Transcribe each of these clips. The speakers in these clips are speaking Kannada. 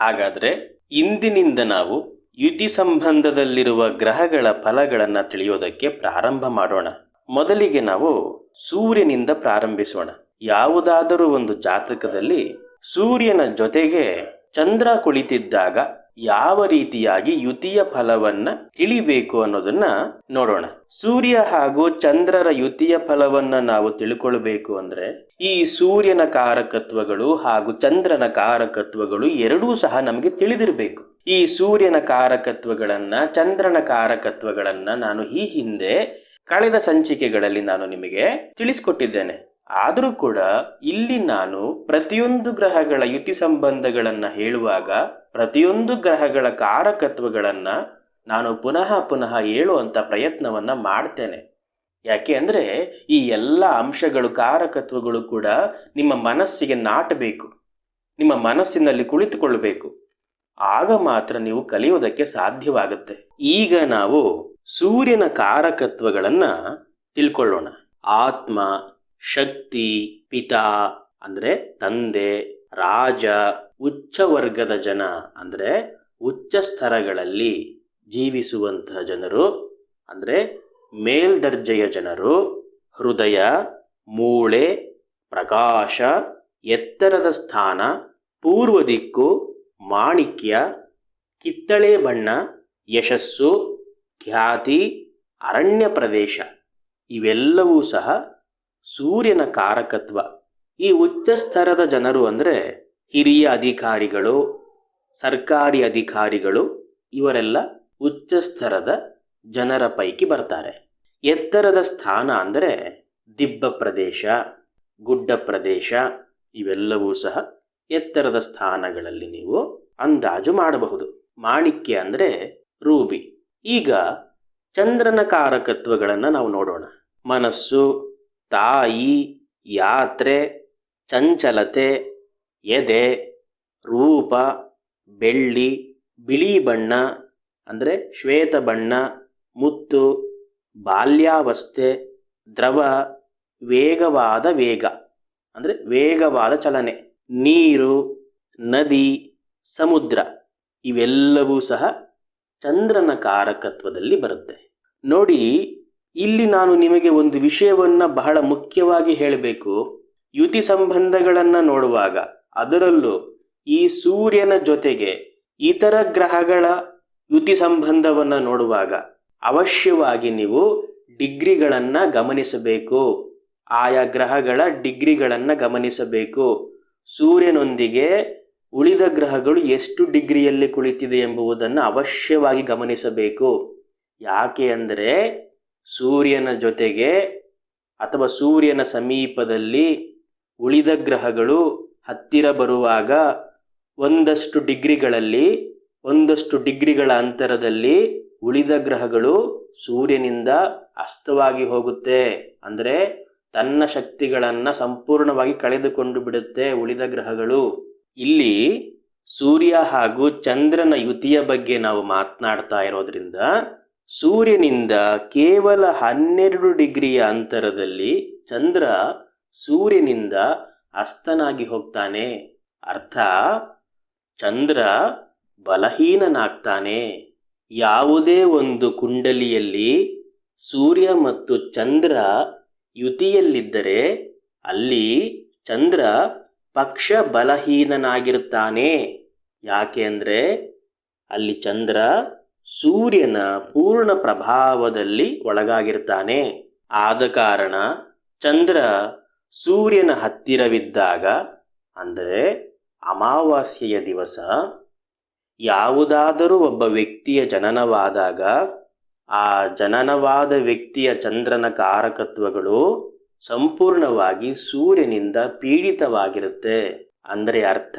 ಹಾಗಾದ್ರೆ ಇಂದಿನಿಂದ ನಾವು ಯುತಿ ಸಂಬಂಧದಲ್ಲಿರುವ ಗ್ರಹಗಳ ಫಲಗಳನ್ನು ತಿಳಿಯೋದಕ್ಕೆ ಪ್ರಾರಂಭ ಮಾಡೋಣ. ಮೊದಲಿಗೆ ನಾವು ಸೂರ್ಯನಿಂದ ಪ್ರಾರಂಭಿಸೋಣ. ಯಾವುದಾದರೂ ಒಂದು ಜಾತಕದಲ್ಲಿ ಸೂರ್ಯನ ಜೊತೆಗೆ ಚಂದ್ರ ಕುಳಿತಿದ್ದಾಗ ಯಾವ ರೀತಿಯಾಗಿ ಯುತಿಯ ಫಲವನ್ನ ತಿಳಿಬೇಕು ಅನ್ನೋದನ್ನ ನೋಡೋಣ. ಸೂರ್ಯ ಹಾಗೂ ಚಂದ್ರರ ಯುತಿಯ ಫಲವನ್ನ ನಾವು ತಿಳ್ಕೊಳ್ಬೇಕು ಅಂದ್ರೆ ಈ ಸೂರ್ಯನ ಕಾರಕತ್ವಗಳು ಹಾಗೂ ಚಂದ್ರನ ಕಾರಕತ್ವಗಳು ಎರಡೂ ಸಹ ನಮಗೆ ತಿಳಿದಿರಬೇಕು. ಈ ಸೂರ್ಯನ ಕಾರಕತ್ವಗಳನ್ನ, ಚಂದ್ರನ ಕಾರಕತ್ವಗಳನ್ನ ನಾನು ಈ ಹಿಂದೆ ಕಳೆದ ಸಂಚಿಕೆಗಳಲ್ಲಿ ನಾನು ನಿಮಗೆ ತಿಳಿಸ್ಕೊಟ್ಟಿದ್ದೇನೆ. ಆದರೂ ಕೂಡ ಇಲ್ಲಿ ನಾನು ಪ್ರತಿಯೊಂದು ಗ್ರಹಗಳ ಯುತಿ ಸಂಬಂಧಗಳನ್ನು ಹೇಳುವಾಗ ಪ್ರತಿಯೊಂದು ಗ್ರಹಗಳ ಕಾರಕತ್ವಗಳನ್ನು ನಾನು ಪುನಃ ಪುನಃ ಹೇಳುವಂತ ಪ್ರಯತ್ನವನ್ನ ಮಾಡ್ತೇನೆ. ಯಾಕೆ ಅಂದರೆ ಈ ಎಲ್ಲ ಅಂಶಗಳು ಕಾರಕತ್ವಗಳು ಕೂಡ ನಿಮ್ಮ ಮನಸ್ಸಿಗೆ ನಾಟಬೇಕು. ನಿಮ್ಮ ಮನಸ್ಸಿನಲ್ಲಿ ಕುಳಿತುಕೊಳ್ಬೇಕು ಆಗ ಮಾತ್ರ ನೀವು ಕಲಿಯೋದಕ್ಕೆ ಸಾಧ್ಯವಾಗುತ್ತೆ. ಈಗ ನಾವು ಸೂರ್ಯನ ಕಾರಕತ್ವಗಳನ್ನು ತಿಳ್ಕೊಳ್ಳೋಣ. ಆತ್ಮ ಶಕ್ತಿ, ಪಿತಾ ಅಂದ್ರೆ ತಂದೆ, ರಾಜ ಉಚ್ಚ ವರ್ಗದ ಜನ ಅಂದ್ರೆ ಉಚ್ಚ ಸ್ತರಗಳಲ್ಲಿ ಜೀವಿಸುವಂತಹ ಜನರು ಅಂದ್ರೆ ಮೇಲ್ದರ್ಜೆಯ ಜನರು, ಹೃದಯ, ಮೂಳೆ, ಪ್ರಕಾಶ, ಎತ್ತರದ ಸ್ಥಾನ, ಪೂರ್ವ ದಿಕ್ಕು, ಮಾಣಿಕ್ಯ, ಕಿತ್ತಳೆ ಬಣ್ಣ, ಯಶಸ್ಸು, ಖ್ಯಾತಿ, ಅರಣ್ಯ ಪ್ರದೇಶ ಇವೆಲ್ಲವೂ ಸಹ ಸೂರ್ಯನ ಕಾರಕತ್ವ. ಈ ಉಚ್ಚ ಸ್ತರದ ಜನರು ಅಂದರೆ ಹಿರಿಯ ಅಧಿಕಾರಿಗಳು, ಸರ್ಕಾರಿ ಅಧಿಕಾರಿಗಳು, ಇವರೆಲ್ಲ ಉಚ್ಚ ಸ್ತರದ ಜನರ ಪೈಕಿ ಬರ್ತಾರೆ. ಎತ್ತರದ ಸ್ಥಾನ ಅಂದರೆ ದಿಬ್ಬ ಪ್ರದೇಶ, ಗುಡ್ಡ ಪ್ರದೇಶ, ಇವೆಲ್ಲವೂ ಸಹ ಎತ್ತರದ ಸ್ಥಾನಗಳಲ್ಲಿ ನೀವು ಅಂದಾಜು ಮಾಡಬಹುದು. ಮಾಣಿಕ್ಯ ಅಂದರೆ ರೂಬಿ. ಈಗ ಚಂದ್ರನ ಕಾರಕತ್ವಗಳನ್ನು ನಾವು ನೋಡೋಣ. ಮನಸ್ಸು ತಾಯಿ ಯಾತ್ರೆ ಚಂಚಲತೆ, ಎದೆ, ರೂಪ, ಬೆಳ್ಳಿ, ಬಿಳಿ ಬಣ್ಣ, ಅಂದರೆ ಶ್ವೇತ ಬಣ್ಣ, ಮುತ್ತು, ಬಾಲ್ಯಾವಸ್ಥೆ, ದ್ರವ, ವೇಗವಾದ ವೇಗ, ಅಂದರೆ ವೇಗವಾದ ಚಲನೆ. ನೀರು, ನದಿ, ಸಮುದ್ರ, ಇವೆಲ್ಲವೂ ಸಹ ಚಂದ್ರನ ಕಾರಕತ್ವದಲ್ಲಿ ಬರುತ್ತೆ. ನೋಡಿ ಇಲ್ಲಿ ನಾನು ನಿಮಗೆ ಒಂದು ವಿಷಯವನ್ನು ಬಹಳ ಮುಖ್ಯವಾಗಿ ಹೇಳಬೇಕು. ಯುತಿ ಸಂಬಂಧಗಳನ್ನು ನೋಡುವಾಗ ಅದರಲ್ಲೂ ಈ ಸೂರ್ಯನ ಜೊತೆಗೆ ಇತರ ಗ್ರಹಗಳ ಯುತಿ ಸಂಬಂಧವನ್ನು ನೋಡುವಾಗ ಅವಶ್ಯವಾಗಿ ನೀವು ಡಿಗ್ರಿಗಳನ್ನು ಗಮನಿಸಬೇಕು. ಆಯಾ ಗ್ರಹಗಳ ಡಿಗ್ರಿಗಳನ್ನು ಗಮನಿಸಬೇಕು. ಸೂರ್ಯನೊಂದಿಗೆ ಉಳಿದ ಗ್ರಹಗಳು ಎಷ್ಟು ಡಿಗ್ರಿಯಲ್ಲಿ ಕುಳಿತಿದೆ ಎಂಬುದನ್ನು ಅವಶ್ಯವಾಗಿ ಗಮನಿಸಬೇಕು. ಯಾಕೆ ಅಂದರೆ ಸೂರ್ಯನ ಜೊತೆಗೆ ಅಥವಾ ಸೂರ್ಯನ ಸಮೀಪದಲ್ಲಿ ಉಳಿದ ಗ್ರಹಗಳು ಹತ್ತಿರ ಬರುವಾಗ ಒಂದಷ್ಟು ಡಿಗ್ರಿಗಳಲ್ಲಿ, ಒಂದಷ್ಟು ಡಿಗ್ರಿಗಳ ಅಂತರದಲ್ಲಿ ಉಳಿದ ಗ್ರಹಗಳು ಸೂರ್ಯನಿಂದ ಅಸ್ತವಾಗಿ ಹೋಗುತ್ತೆ. ಅಂದರೆ ತನ್ನ ಶಕ್ತಿಗಳನ್ನು ಸಂಪೂರ್ಣವಾಗಿ ಕಳೆದುಕೊಂಡು ಬಿಡುತ್ತೆ ಉಳಿದ ಗ್ರಹಗಳು. ಇಲ್ಲಿ ಸೂರ್ಯ ಹಾಗೂ ಚಂದ್ರನ ಯುತಿಯ ಬಗ್ಗೆ ನಾವು ಮಾತನಾಡ್ತಾ ಇರೋದ್ರಿಂದ ಸೂರ್ಯನಿಂದ ಕೇವಲ ಹನ್ನೆರಡು ಡಿಗ್ರಿಯ ಅಂತರದಲ್ಲಿ ಚಂದ್ರ ಸೂರ್ಯನಿಂದ ಅಸ್ತನಾಗಿ ಹೋಗ್ತಾನೆ. ಅರ್ಥ? ಚಂದ್ರ ಬಲಹೀನನಾಗ್ತಾನೆ. ಯಾವುದೇ ಒಂದು ಕುಂಡಲಿಯಲ್ಲಿ ಸೂರ್ಯ ಮತ್ತು ಚಂದ್ರ ಯುತಿಯಲ್ಲಿದ್ದರೆ ಅಲ್ಲಿ ಚಂದ್ರ ಪಕ್ಷ ಬಲಹೀನನಾಗಿರುತ್ತಾನೆ ಯಾಕೆ ಅಂದರೆ ಅಲ್ಲಿ ಚಂದ್ರ ಸೂರ್ಯನ ಪೂರ್ಣ ಪ್ರಭಾವದಲ್ಲಿ ಒಳಗಾಗಿರ್ತಾನೆ. ಆದ ಕಾರಣ ಚಂದ್ರ ಸೂರ್ಯನ ಹತ್ತಿರವಿದ್ದಾಗ, ಅಂದರೆ ಅಮಾವಾಸ್ಯೆಯ ದಿವಸ, ಯಾವುದಾದರೂ ಒಬ್ಬ ವ್ಯಕ್ತಿಯ ಜನನವಾದಾಗ, ಆ ಜನನವಾದ ವ್ಯಕ್ತಿಯ ಚಂದ್ರನ ಕಾರಕತ್ವಗಳು ಸಂಪೂರ್ಣವಾಗಿ ಸೂರ್ಯನಿಂದ ಪೀಡಿತವಾಗಿರುತ್ತೆ. ಅಂದರೆ ಅರ್ಥ,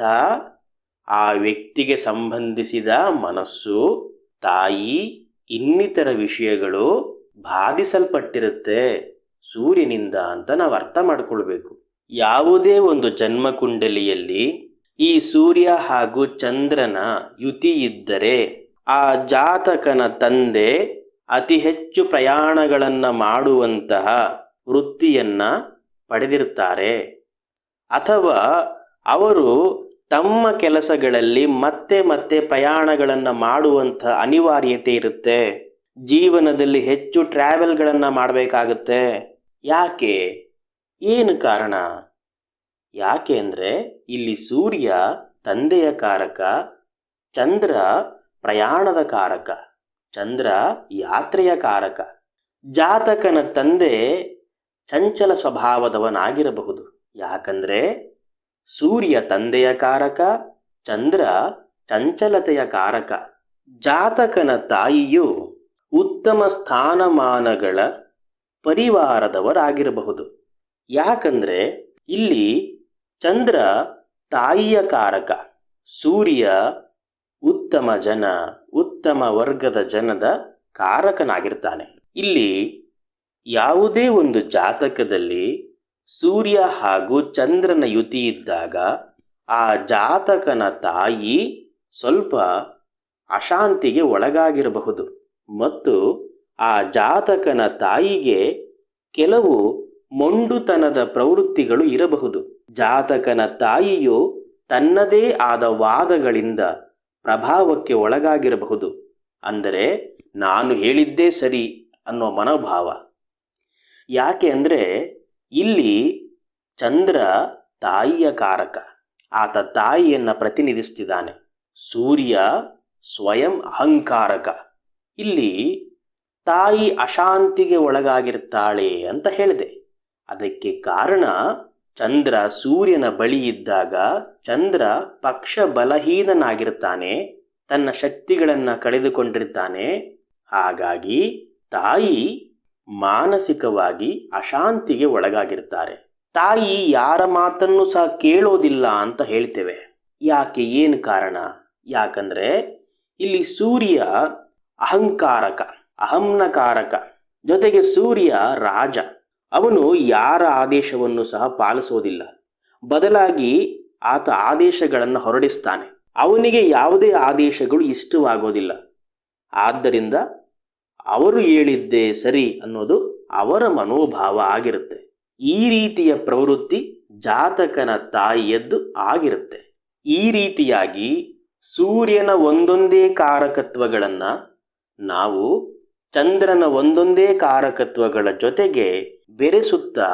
ಆ ವ್ಯಕ್ತಿಗೆ ಸಂಬಂಧಿಸಿದ ಮನಸ್ಸು ತಾಯಿ ಇನ್ನಿತರ ವಿಷಯಗಳು ಬಾಧಿಸಲ್ಪಟ್ಟಿರುತ್ತೆ ಸೂರ್ಯನಿಂದ ಅಂತ ನಾವು ಅರ್ಥ ಮಾಡ್ಕೊಳ್ಬೇಕು. ಯಾವುದೇ ಒಂದು ಜನ್ಮ ಕುಂಡಲಿಯಲ್ಲಿ ಈ ಸೂರ್ಯ ಹಾಗೂ ಚಂದ್ರನ ಯುತಿ ಇದ್ದರೆ ಆ ಜಾತಕನ ತಂದೆ ಅತಿ ಹೆಚ್ಚು ಪ್ರಯಾಣಗಳನ್ನು ಮಾಡುವಂತಹ ವೃತ್ತಿಯನ್ನ ಪಡೆದಿರ್ತಾರೆ ಅಥವಾ ಅವರು ತಮ್ಮ ಕೆಲಸಗಳಲ್ಲಿ ಮತ್ತೆ ಮತ್ತೆ ಪ್ರಯಾಣಗಳನ್ನು ಮಾಡುವಂಥ ಅನಿವಾರ್ಯತೆ ಇರುತ್ತೆ. ಜೀವನದಲ್ಲಿ ಹೆಚ್ಚು ಟ್ರಾವೆಲ್ಗಳನ್ನು ಮಾಡಬೇಕಾಗುತ್ತೆ. ಯಾಕೆ? ಏನು ಕಾರಣ? ಯಾಕೆ ಅಂದರೆ ಇಲ್ಲಿ ಸೂರ್ಯ ತಂದೆಯ ಕಾರಕ, ಚಂದ್ರ ಪ್ರಯಾಣದ ಕಾರಕ, ಚಂದ್ರ ಯಾತ್ರೆಯ ಕಾರಕ, ಜಾತಕನ ತಂದೆ ಚಂಚಲ ಸ್ವಭಾವದವನಾಗಿರಬಹುದು. ಯಾಕಂದ್ರೆ ಸೂರ್ಯ ತಂದೆಯ ಕಾರಕ, ಚಂದ್ರ ಚಂಚಲತೆಯ ಕಾರಕ. ಜಾತಕನ ತಾಯಿಯು ಉತ್ತಮ ಸ್ಥಾನಮಾನಗಳ ಪರಿವಾರದವರಾಗಿರಬಹುದು. ಯಾಕಂದ್ರೆ ಇಲ್ಲಿ ಚಂದ್ರ ತಾಯಿಯ ಕಾರಕ, ಸೂರ್ಯ ಉತ್ತಮ ಜನ, ಉತ್ತಮ ವರ್ಗದ ಜನದ ಕಾರಕನಾಗಿರ್ತಾನೆ. ಇಲ್ಲಿ ಯಾವುದೇ ಒಂದು ಜಾತಕದಲ್ಲಿ ಸೂರ್ಯ ಹಾಗೂ ಚಂದ್ರನ ಯುತಿ ಇದ್ದಾಗ ಆ ಜಾತಕನ ತಾಯಿ ಸ್ವಲ್ಪ ಅಶಾಂತಿಗೆ ಒಳಗಾಗಿರಬಹುದು. ಮತ್ತು ಆ ಜಾತಕನ ತಾಯಿಗೆ ಕೆಲವು ಮೊಂಡುತನದ ಪ್ರವೃತ್ತಿಗಳು ಇರಬಹುದು. ಜಾತಕನ ತಾಯಿಯು ತನ್ನದೇ ಆದ ವಾದಗಳಿಂದ ಪ್ರಭಾವಕ್ಕೆ ಒಳಗಾಗಿರಬಹುದು. ಅಂದರೆ, ನಾನು ಹೇಳಿದ್ದೇ ಸರಿ ಅನ್ನೋ ಮನೋಭಾವ. ಯಾಕೆ ಅಂದರೆ ಇಲ್ಲಿ ಚಂದ್ರ ತಾಯಿಯ ಕಾರಕ. ಆತ ತಾಯಿಯನ್ನು ಪ್ರತಿನಿಧಿಸ್ತಿದ್ದಾನೆ. ಸೂರ್ಯ ಸ್ವಯಂ ಅಹಂಕಾರಕ. ಇಲ್ಲಿ ತಾಯಿ ಅಶಾಂತಿಗೆ ಒಳಗಾಗಿರ್ತಾಳೆ ಅಂತ ಹೇಳಿದೆ. ಅದಕ್ಕೆ ಕಾರಣ ಚಂದ್ರ ಸೂರ್ಯನ ಬಳಿ ಇದ್ದಾಗ ಚಂದ್ರ ಪಕ್ಷ ಬಲಹೀನನಾಗಿರ್ತಾನೆ ತನ್ನ ಶಕ್ತಿಗಳನ್ನು ಕಳೆದುಕೊಂಡಿರ್ತಾನೆ. ಹಾಗಾಗಿ ತಾಯಿ ಮಾನಸಿಕವಾಗಿ ಅಶಾಂತಿಗೆ ಒಳಗಾಗಿರ್ತಾರೆ. ತಾಯಿ ಯಾರ ಮಾತನ್ನು ಸಹ ಕೇಳೋದಿಲ್ಲ ಅಂತ ಹೇಳ್ತೇವೆ. ಯಾಕೆ ಏನು ಕಾರಣ? ಯಾಕಂದ್ರೆ ಇಲ್ಲಿ ಸೂರ್ಯ ಅಹಂಕಾರಕ, ಅಹಂನಕಾರಕ, ಜೊತೆಗೆ ಸೂರ್ಯ ರಾಜ. ಅವನು ಯಾರ ಆದೇಶವನ್ನು ಸಹ ಪಾಲಿಸೋದಿಲ್ಲ. ಬದಲಾಗಿ ಆತ ಆದೇಶಗಳನ್ನು ಹೊರಡಿಸ್ತಾನೆ. ಅವನಿಗೆ ಯಾವುದೇ ಆದೇಶಗಳು ಇಷ್ಟವಾಗೋದಿಲ್ಲ. ಆದ್ದರಿಂದ ಅವರು ಹೇಳಿದ್ದೇ ಸರಿ ಅನ್ನೋದು ಅವರ ಮನೋಭಾವ ಆಗಿರುತ್ತೆ. ಈ ರೀತಿಯ ಪ್ರವೃತ್ತಿ ಜಾತಕನ ತಾಯಿಯದ್ದು ಆಗಿರುತ್ತೆ. ಈ ರೀತಿಯಾಗಿ ಸೂರ್ಯನ ಒಂದೊಂದೇ ಕಾರಕತ್ವಗಳನ್ನು ನಾವು ಚಂದ್ರನ ಒಂದೊಂದೇ ಕಾರಕತ್ವಗಳ ಜೊತೆಗೆ ಬೆರೆಸುತ್ತಾ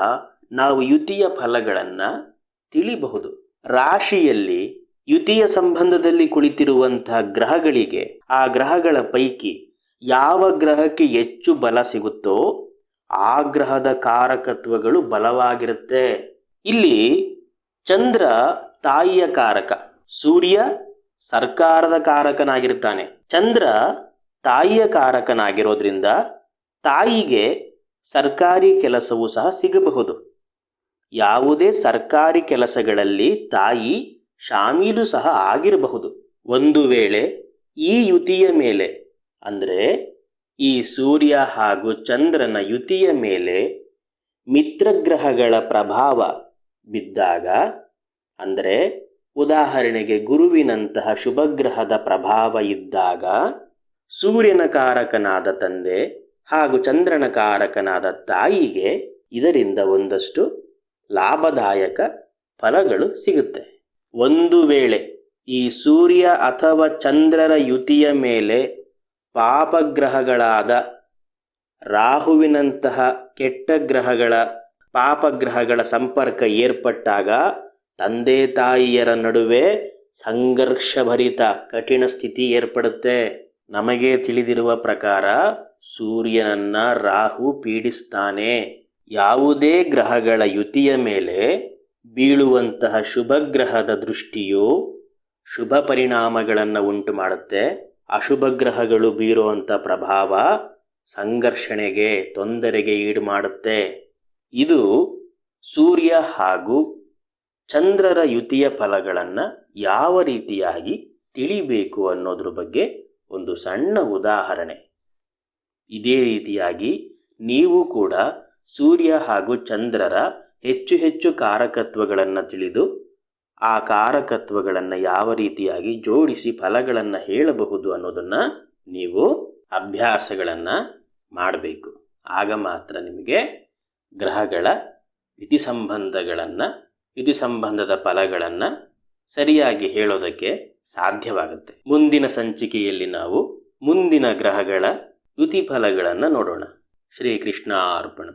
ನಾವು ಯುತಿಯ ಫಲಗಳನ್ನು ತಿಳಿಬಹುದು. ರಾಶಿಯಲ್ಲಿ ಯುತಿಯ ಸಂಬಂಧದಲ್ಲಿ ಕುಳಿತಿರುವಂತಹ ಗ್ರಹಗಳಿಗೆ ಆ ಗ್ರಹಗಳ ಪೈಕಿ ಯಾವ ಗ್ರಹಕ್ಕೆ ಹೆಚ್ಚು ಬಲ ಸಿಗುತ್ತೋ ಆ ಗ್ರಹದ ಕಾರಕತ್ವಗಳು ಬಲವಾಗಿರುತ್ತೆ. ಇಲ್ಲಿ ಚಂದ್ರ ತಾಯಿಯ ಕಾರಕ, ಸೂರ್ಯ ಸರ್ಕಾರದ ಕಾರಕನಾಗಿರ್ತಾನೆ. ಚಂದ್ರ ತಾಯಿಯ ಕಾರಕನಾಗಿರೋದ್ರಿಂದ ತಾಯಿಗೆ ಸರ್ಕಾರಿ ಕೆಲಸವೂ ಸಹ ಸಿಗಬಹುದು. ಯಾವುದೇ ಸರ್ಕಾರಿ ಕೆಲಸಗಳಲ್ಲಿ ತಾಯಿ ಶಾಮೀಲು ಸಹ ಆಗಿರಬಹುದು. ಒಂದು ವೇಳೆ ಈ ಯುತಿಯ ಮೇಲೆ ಅಂದರೆ ಈ ಸೂರ್ಯ ಹಾಗೂ ಚಂದ್ರನ ಯುತಿಯ ಮೇಲೆ ಮಿತ್ರಗ್ರಹಗಳ ಪ್ರಭಾವ ಬಿದ್ದಾಗ, ಅಂದರೆ ಉದಾಹರಣೆಗೆ ಗುರುವಿನಂತಹ ಶುಭಗ್ರಹದ ಪ್ರಭಾವ ಇದ್ದಾಗ, ಸೂರ್ಯನ ಕಾರಕನಾದ ತಂದೆ ಹಾಗೂ ಚಂದ್ರನ ಕಾರಕನಾದ ತಾಯಿಗೆ ಇದರಿಂದ ಒಂದಷ್ಟು ಲಾಭದಾಯಕ ಫಲಗಳು ಸಿಗುತ್ತೆ. ಒಂದು ವೇಳೆ ಈ ಸೂರ್ಯ ಅಥವಾ ಚಂದ್ರರ ಯುತಿಯ ಮೇಲೆ ಪಾಪಗ್ರಹಗಳಾದ ರಾಹುವಿನಂತಹ ಕೆಟ್ಟ ಗ್ರಹಗಳ ಪಾಪಗ್ರಹಗಳ ಸಂಪರ್ಕ ಏರ್ಪಟ್ಟಾಗ ತಂದೆ ತಾಯಿಯರ ನಡುವೆ ಸಂಘರ್ಷಭರಿತ ಕಠಿಣ ಸ್ಥಿತಿ ಏರ್ಪಡುತ್ತೆ. ನಮಗೆ ತಿಳಿದಿರುವ ಪ್ರಕಾರ ಸೂರ್ಯನನ್ನ ರಾಹು ಪೀಡಿಸ್ತಾನೆ. ಯಾವುದೇ ಗ್ರಹಗಳ ಯುತಿಯ ಮೇಲೆ ಬೀಳುವಂತಹ ಶುಭ ಗ್ರಹದ ದೃಷ್ಟಿಯು ಶುಭ ಪರಿಣಾಮಗಳನ್ನು ಉಂಟು ಮಾಡುತ್ತೆ ಅಶುಭ ಗ್ರಹಗಳು ಬೀರುವಂಥ ಪ್ರಭಾವ ಸಂಘರ್ಷಣೆಗೆ, ತೊಂದರೆಗೆ ಈಡು ಮಾಡುತ್ತೆ ಇದು ಸೂರ್ಯ ಹಾಗೂ ಚಂದ್ರರ ಯುತಿಯ ಫಲಗಳನ್ನು ಯಾವ ರೀತಿಯಾಗಿ ತಿಳಿಬೇಕು ಅನ್ನೋದ್ರ ಬಗ್ಗೆ ಒಂದು ಸಣ್ಣ ಉದಾಹರಣೆ. ಇದೇ ರೀತಿಯಾಗಿ ನೀವು ಕೂಡ ಸೂರ್ಯ ಹಾಗೂ ಚಂದ್ರರ ಹೆಚ್ಚು ಹೆಚ್ಚು ಕಾರಕತ್ವಗಳನ್ನು ತಿಳಿದು ಆ ಕಾರಕತ್ವಗಳನ್ನು ಯಾವ ರೀತಿಯಾಗಿ ಜೋಡಿಸಿ ಫಲಗಳನ್ನು ಹೇಳಬಹುದು ಅನ್ನೋದನ್ನು ನೀವು ಅಭ್ಯಾಸಗಳನ್ನು ಮಾಡಬೇಕು. ಆಗ ಮಾತ್ರ ನಿಮಗೆ ಗ್ರಹಗಳ ಇತಿ ಸಂಬಂಧಗಳನ್ನು ಇತಿ ಸಂಬಂಧದ ಫಲಗಳನ್ನು ಸರಿಯಾಗಿ ಹೇಳೋದಕ್ಕೆ ಸಾಧ್ಯವಾಗುತ್ತೆ. ಮುಂದಿನ ಸಂಚಿಕೆಯಲ್ಲಿ ನಾವು ಮುಂದಿನ ಗ್ರಹಗಳ ಯುತಿ ಫಲಗಳನ್ನು ನೋಡೋಣ. ಶ್ರೀಕೃಷ್ಣ ಅರ್ಪಣ